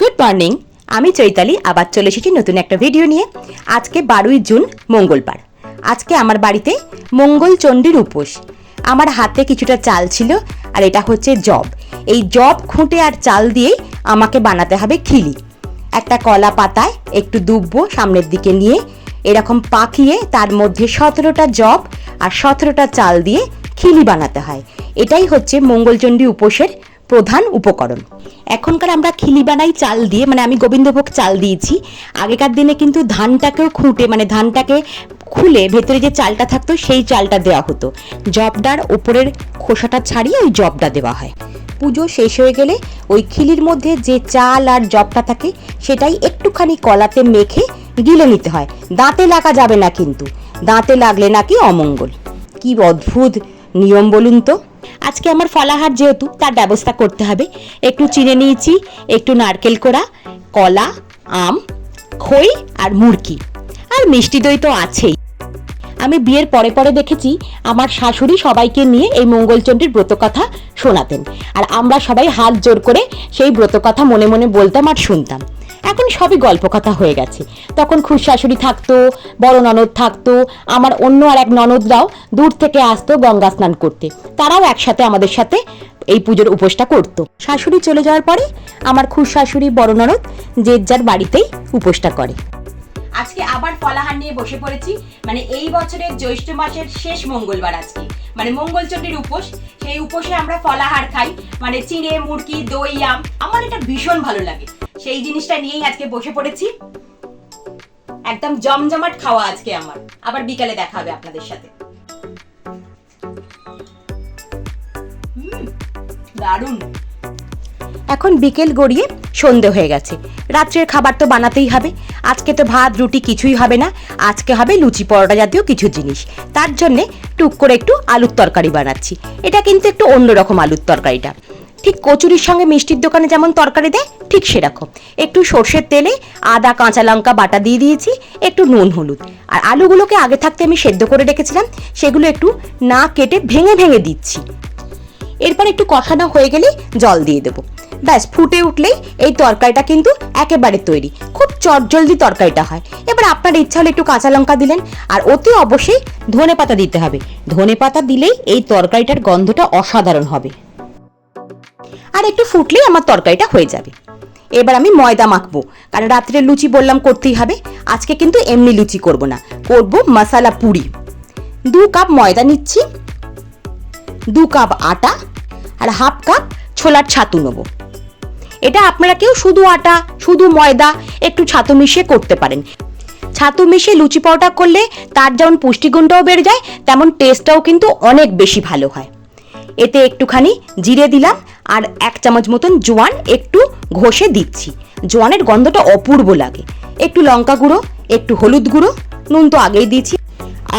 Good morning আমি চৈতালি, আবার চলে এসেছি নতুন একটা ভিডিও নিয়ে। আজকে বারোই জুন, মঙ্গলবার। আজকে আমার বাড়িতে মঙ্গল চণ্ডীর উপোস। আমার হাতে কিছুটা চাল ছিল, আর এটা হচ্ছে জব। এই জব খুঁটে আর চাল দিয়েই আমাকে বানাতে হবে খিলি। একটা কলা পাতায় একটু দুব্বো সামনের দিকে নিয়ে, এরকম পাকিয়ে তার মধ্যে সতেরোটা জব আর সতেরোটা চাল দিয়ে খিলি বানাতে হয়। এটাই হচ্ছে মঙ্গলচণ্ডী উপোসের প্রধান উপকরণ। এখনকার আমরা খিলি বানাই চাল দিয়ে মানে আমি গোবিন্দভোগ চাল দিয়েছি। আগেকার দিনে কিন্তু ধানটাকেও খুঁটে মানে ধানটাকে খুলে ভেতরে যে চালটা থাকতো, সেই চালটা দেওয়া হতো। জবডার ওপরের খোসাটা ছাড়িয়ে ওই জবটা দেওয়া হয়। পুজো শেষ হয়ে গেলে ওই খিলির মধ্যে যে চাল আর জবটা থাকে, সেটাই একটুখানি কলাতে মেখে গিলে নিতে হয়। দাঁতে লাগা যাবে না কিন্তু। দাঁতে লাগলে নাকি অমঙ্গল। কি অদ্ভুত নিয়ম বলুন তো। আজকে আমার ফলাহার যেহেতু, তার ব্যবস্থা করতে হবে। একটু চিনে নিয়েছি, একটু নারকেল কোড়া, কলা, আম, খই আর মুরকি। আর মিষ্টি দই তো আছেই। আমি বিয়ের পরে পরে দেখেছি আমার শাশুড়ি সবাইকে নিয়ে এই মঙ্গলচণ্ডীর ব্রতকথা শোনাতেন। আর আমরা সবাই হাত জোর করে সেই ব্রতকথা মনে মনে বলতাম আর শুনতাম। এখন সবই গল্প কথা হয়ে গেছে। তখন খুশ শাশুড়ি থাকতো, বড় ননদ থাকতো, আমার অন্য আর এক ননদরাও দূর থেকে আসতো গঙ্গা স্নান করতে। তারাও একসাথে আমাদের সাথে এই পুজোর উপোসটা করতো। শাশুড়ি চলে যাওয়ার পরে আমার খুশাশুড়ি বড় ননদ, যে যার বাড়িতেই উপোসটা করে। আজকে আবার ফলাহার নিয়ে বসে পড়েছি। মানে এই বছরের জ্যৈষ্ঠ মাসের শেষ মঙ্গলবার আজকে। মানে মঙ্গলচণ্ডীর উপোস, সেই উপোসে আমরা ফলাহার খাই। মানে চিড়ে মুরকি দই, আম, আমার এটা ভীষণ ভালো লাগে। সেই জিনিসটা নিয়েই আজকে বসে পড়েছি। একদম জমজমাট খাওয়া আজকে আমার। আবার বিকালে দেখা হবে আপনাদের সাথে। দারুণ। এখন বিকেল গড়িয়ে সন্ধে হয়ে গেছে। রাত্রের খাবার তো বানাতেই হবে। আজকে তো ভাত, রুটি কিছুই হবে না। আজকে হবে লুচি পরোটা জাতীয় কিছু জিনিস। তার জন্যে টুক করে একটু আলুর তরকারি বানাচ্ছি। এটা কিন্তু একটু অন্যরকম আলুর তরকারিটা। ঠিক কচুরির সঙ্গে মিষ্টির দোকানে যেমন তরকারি দেয়, ঠিক সেরকম। একটু সর্ষের তেলে আদা, কাঁচা লঙ্কা বাটা দিয়ে দিয়েছি, একটু নুন, হলুদ। আর আলুগুলোকে আগে থাকতে আমি সেদ্ধ করে রেখেছিলাম। সেগুলো একটু না কেটে ভেঙে ভেঙে দিচ্ছি। এরপর একটু কষানো হয়ে গেলেই জল দিয়ে দেবো। ব্যাস, ফুটে উঠলেই এই তরকারিটা কিন্তু একেবারে তৈরি। খুব চটজলদি তরকারিটা হয়। এবার আপনার ইচ্ছা হলে একটু কাঁচা লঙ্কা দিলেন, আর অতি অবশ্যই ধনে পাতা দিতে হবে। ধনে পাতা দিলেই এই তরকারিটার গন্ধটা অসাধারণ হবে। আর একটু ফুটলেই আমার তরকারিটা হয়ে যাবে। এবার আমি ময়দা মাখবো, কারণ রাত্রে লুচি বললাম করতেই হবে। আজকে কিন্তু এমনি লুচি করব না, করব মশালা পুরি। দু কাপ ময়দা নিচ্ছি, দু কাপ আটা, আর হাফ কাপ ছোলার ছাতু নেব। এটা আপনারা কেউ শুধু আটা, শুধু ময়দা একটু ছাতু মিশিয়ে করতে পারেন। ছাতু মিশিয়ে লুচি পরোটা করলে তার যেমন পুষ্টিগুণটাও বেড়ে যায়, তেমন টেস্টটাও কিন্তু অনেক বেশি ভালো হয়। এতে একটুখানি জিরে দিলাম আর এক চামচ মতন জোয়ান একটু ঘষে দিচ্ছি। জোয়ানের গন্ধটা অপূর্ব লাগে। একটু লঙ্কা গুঁড়ো, একটু হলুদ গুঁড়ো, নুন তো আগেই দিয়েছি।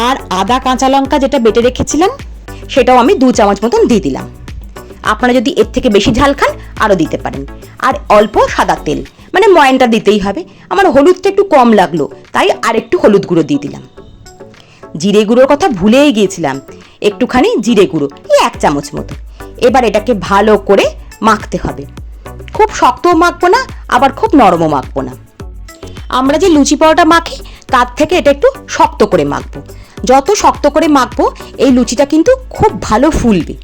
আর আদা কাঁচা লঙ্কা যেটা বেটে রেখেছিলাম, সেটাও আমি দু চামচ মতন দিয়ে দিলাম। আপনারা যদি এর থেকে বেশি ঝাল খান, আরও দিতে পারেন। আর অল্প সাদা তেল। মানে ময়নটা দিতেই হবে। আমার হলুদটা একটু কম লাগল, তাই আর একটু হলুদ গুঁড়ো দিয়ে দিলাম। জিরে গুঁড়োর কথা ভুলেই গিয়েছিলাম। একটুখানি জিরে গুঁড়ো, এই এক চামচ মতো। এবার এটাকে ভালো করে মাখতে হবে। খুব শক্তও মাখবো না, আবার খুব নরমও মাখবো না। আমরা যে লুচি পরোটা মাখি, তার থেকে এটা একটু শক্ত করে মাখবো। যত শক্ত করে মাখবো, এই লুচিটা কিন্তু খুব ভালো ফুলবে।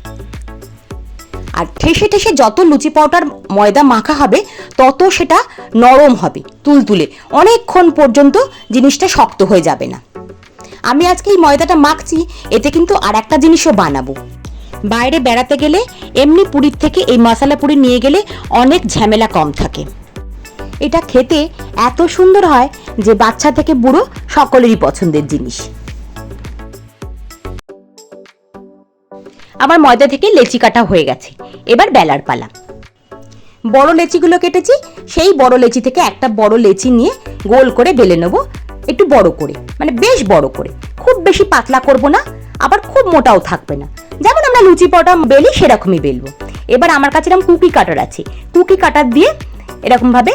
আর ঠেসে ঠেসে যত লুচি পাউডার ময়দা মাখা হবে, তত সেটা নরম হবে, তুলতুলে। অনেকক্ষণ পর্যন্ত জিনিসটা শক্ত হয়ে যাবে না। আমি আজকে এই ময়দাটা মাখছি, এতে কিন্তু আর একটা জিনিসও বানাবো। বাইরে বেড়াতে গেলে, এমনি পুরীর থেকে এই মশলা পুরি নিয়ে গেলে অনেক ঝামেলা কম থাকে। এটা খেতে এত সুন্দর হয় যে বাচ্চা থেকে বুড়ো সকলেরই পছন্দের জিনিস। আমার ময়দা থেকে লেচি কাটা হয়ে গেছে। এবার বেলার পালা। বড় লেচিগুলো কেটেছি, সেই বড় লেচি থেকে একটা বড় লেচি নিয়ে গোল করে বেলে নেব, একটু বড় করে মানে বেশ বড় করে। খুব বেশি পাতলা করব না, আবার খুব মোটাও থাকবে না। যেমন আমরা লুচি পটা বেলি, সেরকমই বেলবো। এবার আমার কাছে এরকম কুকি কাটার আছে। কুকি কাটার দিয়ে এরকমভাবে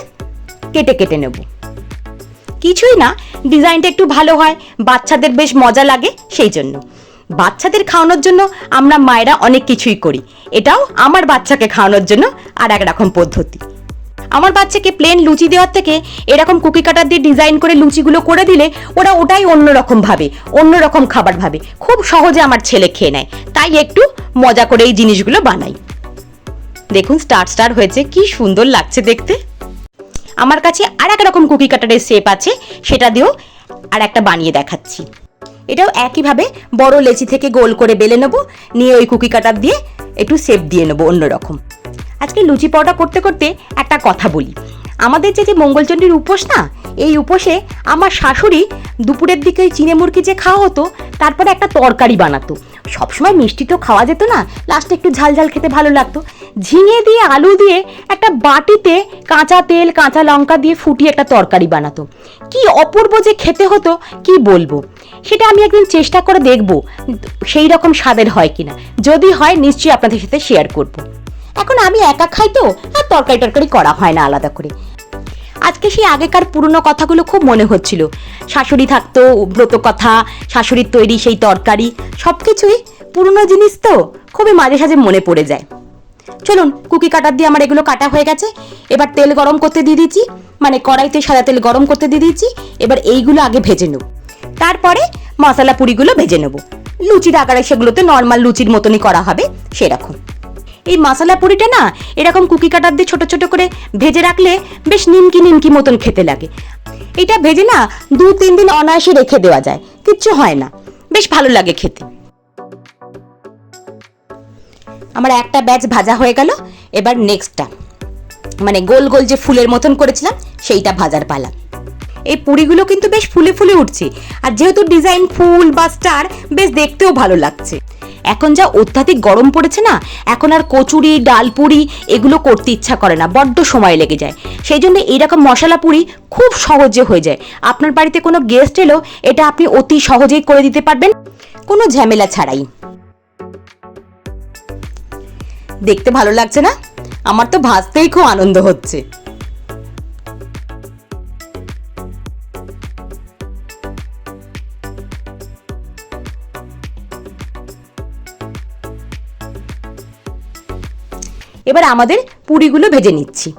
কেটে কেটে নেব। কিছুই না, ডিজাইনটা একটু ভালো হয়, বাচ্চাদের বেশ মজা লাগে, সেই জন্য। বাচ্চাদের খাওয়ানোর জন্য আমরা মায়েরা অনেক কিছুই করি। এটাও আমার বাচ্চাকে খাওয়ানোর জন্য আর এক রকম পদ্ধতি। আমার বাচ্চাকে প্লেন লুচি দেওয়ার থেকে এরকম কুকি কাটার দিয়ে ডিজাইন করে লুচিগুলো করে দিলে ওরা ওটাই অন্যরকম ভাবে, অন্যরকম খাবার ভাবে। খুব সহজে আমার ছেলে খেয়ে নেয়। তাই একটু মজা করে এই জিনিসগুলো বানাই। দেখুন স্টার স্টার হয়েছে, কি সুন্দর লাগছে দেখতে। আমার কাছে আর এক রকম কুকি কাটারের শেপ আছে, সেটা দিয়েও আর একটা বানিয়ে দেখাচ্ছি। এটাও একইভাবে বড় লেচি থেকে গোল করে বেলে নেব, নিয়ে ওই কুকি কাটার দিয়ে একটু শেপ দিয়ে নেব অন্যরকম। আজকে লুচি পরোটা করতে করতে একটা কথা বলি। আমাদের যে যে মঙ্গলচণ্ডীর উপোস না, এই উপোসে আমার শাশুড়ি দুপুরের দিকে ওই চিনে মুরগি যে খাওয়া হতো, তারপরে একটা তরকারি বানাতো। সবসময় মিষ্টি তো খাওয়া যেত না লাস্টে একটু ঝাল ঝাল খেতে ভালো লাগতো। ঝিঙে দিয়ে আলু দিয়ে একটা বাটিতে কাঁচা তেল, কাঁচা লঙ্কা দিয়ে ফুটিয়ে একটা তরকারি বানাতো। কি অপূর্ব যে খেতে হতো, কি বলব? সেটা আমি একদিন চেষ্টা করে দেখব, সেই রকম স্বাদের হয় কিনা। যদি হয়, নিশ্চয়ই আপনাদের সাথে শেয়ার করব। এখন আমি একা খাই তো, আর তরকারি টরকারি করা হয় না আলাদা করে। আজকে সেই আগেকার পুরনো কথাগুলো খুব মনে হচ্ছিল। শাশুড়ি থাকতো, ব্রত কথা, শাশুড়ির তৈরি সেই তরকারি সব কিছুই পুরনো জিনিস তো, খুবই মাঝে সাঝে মনে পড়ে যায়। চলুন, কুকি কাটার দিয়ে আমার এগুলো কাটা হয়ে গেছে। এবার তেল গরম করতে দিয়ে দিচ্ছি মানে কড়াইতে সাদা তেল গরম করতে দিয়ে দিচ্ছি এবার এইগুলো আগে ভেজে নেব। তারপরে মশলা পুরিগুলো ভেজে নেব। লুচির আকারে সেগুলোতে নর্মাল লুচির মতনই করা হবে, সেরকম। এই মশলা পুরিটা না, এরকম কুকি কাটার দিয়ে ছোট ছোট করে ভেজে রাখলে বেশ নিমকি নিমকি মতন খেতে লাগে। এটা ভেজে না দু তিন দিন অনায়াসে রেখে দেওয়া যায়, কিচ্ছু হয় না। বেশ ভালো লাগে খেতে। আমার একটা ব্যাচ ভাজা হয়ে গেল, এবার নেক্সটটা মানে গোল গোল যে ফুলের মতন করেছিলাম, সেইটা ভাজার পালা। এই পুরিগুলো কিন্তু বেশ ফুলে ফুলে উঠছে। আর যেহেতু ডিজাইন ফুল বা স্টার, বেশ দেখতেও ভালো লাগছে। এখন যা অত্যাধিক গরম পড়েছে না, এখন আর কচুরি ডাল পুরি এগুলো করতে ইচ্ছা করে না, বড্ড সময় লেগে যায়। সেই জন্য এইরকম মশলা পুরি খুব সহজে হয়ে যায়। আপনার বাড়িতে কোনো গেস্ট এলো, এটা আপনি অতি সহজেই করে দিতে পারবেন। কোনো ঝামেলা ছাড়াই। দেখতে ভালো লাগছে না? আমার তো ভাজতেই খুব আনন্দ হচ্ছে। এবার আমাদের পুরিগুলো ভেজে নিচ্ছি।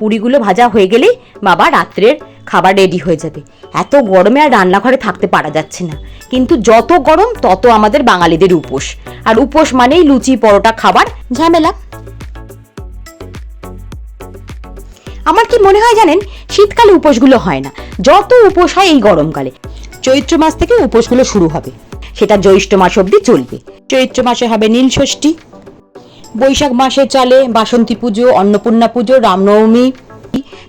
পুরিগুলো ভাজা হয়ে গেলেই বাবা রাত্রের খাবার রেডি হয়ে যাবে। এত গরমে আর রান্নাঘরে থাকতে পারা যাচ্ছে না। কিন্তু যত গরম, তত আমাদের বাঙালিদের উপোস। আর উপোস মানেই লুচি, পরোটা, খাবার, ঝামেলা। আমার কি মনে হয় জানেন, শীতকালে উপোসগুলো হয় না। যত উপোস হয় এই গরমকালে। চৈত্র মাস থেকে উপোসগুলো শুরু হবে। সেটা জ্যৈষ্ঠ মাস অবধি চলবে। চৈত্র মাসে হবে নীল ষষ্ঠী। বৈশাখ মাসে চলে, বাসন্তী পুজো, অন্নপূর্ণা পুজো, রামনবমী।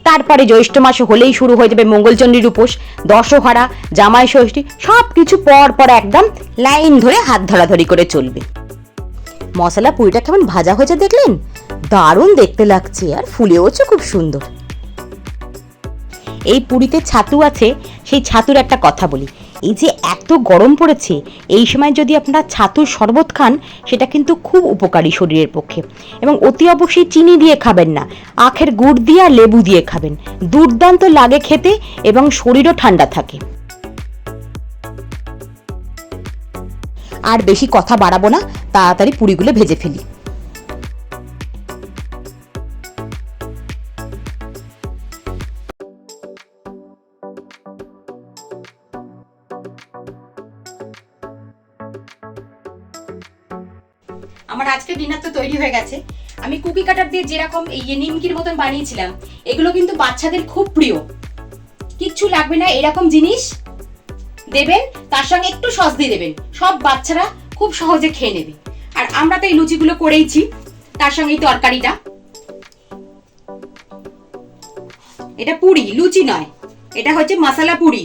তারপরে জ্যৈষ্ঠ মাসে হলেই শুরু হয়ে যাবে মঙ্গলচণ্ডীর উপোস, দশহারা জামাই ষষ্ঠী সব কিছু পর পর একদম লাইন ধরে হাত ধরাধরি করে চলবে। মশলা পুরিটা কেমন ভাজা হয়েছে দেখলেন? দারুণ দেখতে লাগছে আর ফুলেওছে খুব সুন্দর। এই পুরীতে ছাতু আছে, সেই ছাতুর একটা কথা বলি। এই যে এত গরম পড়েছে, এই সময় যদি আপনারা ছাতুর শরবত খান, সেটা কিন্তু খুব উপকারী শরীরের পক্ষে। এবং অতি অবশ্যই চিনি দিয়ে খাবেন না, আখের গুড় দিয়ে আর লেবু দিয়ে খাবেন। দুর্দান্ত লাগে খেতে এবং শরীরও ঠান্ডা থাকে। আর বেশি কথা বাড়াবো না, তাড়াতাড়ি পুরিগুলো ভেজে ফেলি। আমার আজকে ডিনার তো তৈরি হয়ে গেছে। আমি কুকি কাটার দিয়ে যেরকম এই নিমকির মতন বানিয়েছিলাম, এগুলো কিন্তু বাচ্চাদের খুব প্রিয়। কিচ্ছু লাগবে না, এরকম জিনিস দেবেন, তার সঙ্গে একটু সস দিয়ে দেবেন। সব বাচ্চারা খুব সহজে খেয়ে নেবে। আর আমরা তো এই লুচিগুলো করেইছি, তার সঙ্গে এই তরকারিটা। এটা পুরি, লুচি নয়, এটা হচ্ছে মশলা পুরি।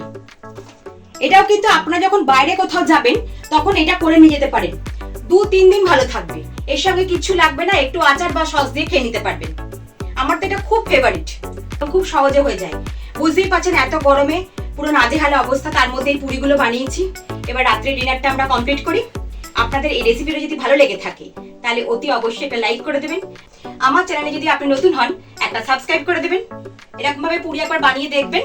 এটাও কিন্তু আপনারা যখন বাইরে কোথাও যাবেন, তখন এটা করে নিয়ে যেতে পারেন। দু, তিন দিন ভালো থাকবে। এর সঙ্গে কিছু লাগবে না, একটু আচার বা সস দিয়ে খেয়ে নিতে পারবেন আমার তো এটা খুব ফেভারিট খুব সহজে হয়ে যায়। বুঝতেই পারছেন এত গরমে পুরো নাজেহালে অবস্থা, তার মধ্যে এই পুরিগুলো বানিয়েছি। এবার রাত্রে ডিনারটা আমরা কমপ্লিট করি। আপনাদের এই রেসিপিটা যদি ভালো লেগে থাকে, তাহলে অতি অবশ্যই একটা লাইক করে দেবেন। আমার চ্যানেলে যদি আপনি নতুন হন, একটা সাবস্ক্রাইব করে দেবেন। এরকমভাবে পুরি একবার বানিয়ে দেখবেন।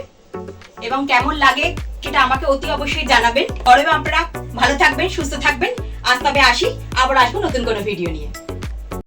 এবং কেমন লাগে, সেটা আমাকে অতি অবশ্যই জানাবেন। গরমে আপনারা ভালো থাকবেন, সুস্থ থাকবেন। আজ তবে আসি আবার আসব নতুন কোনো ভিডিও নিয়ে।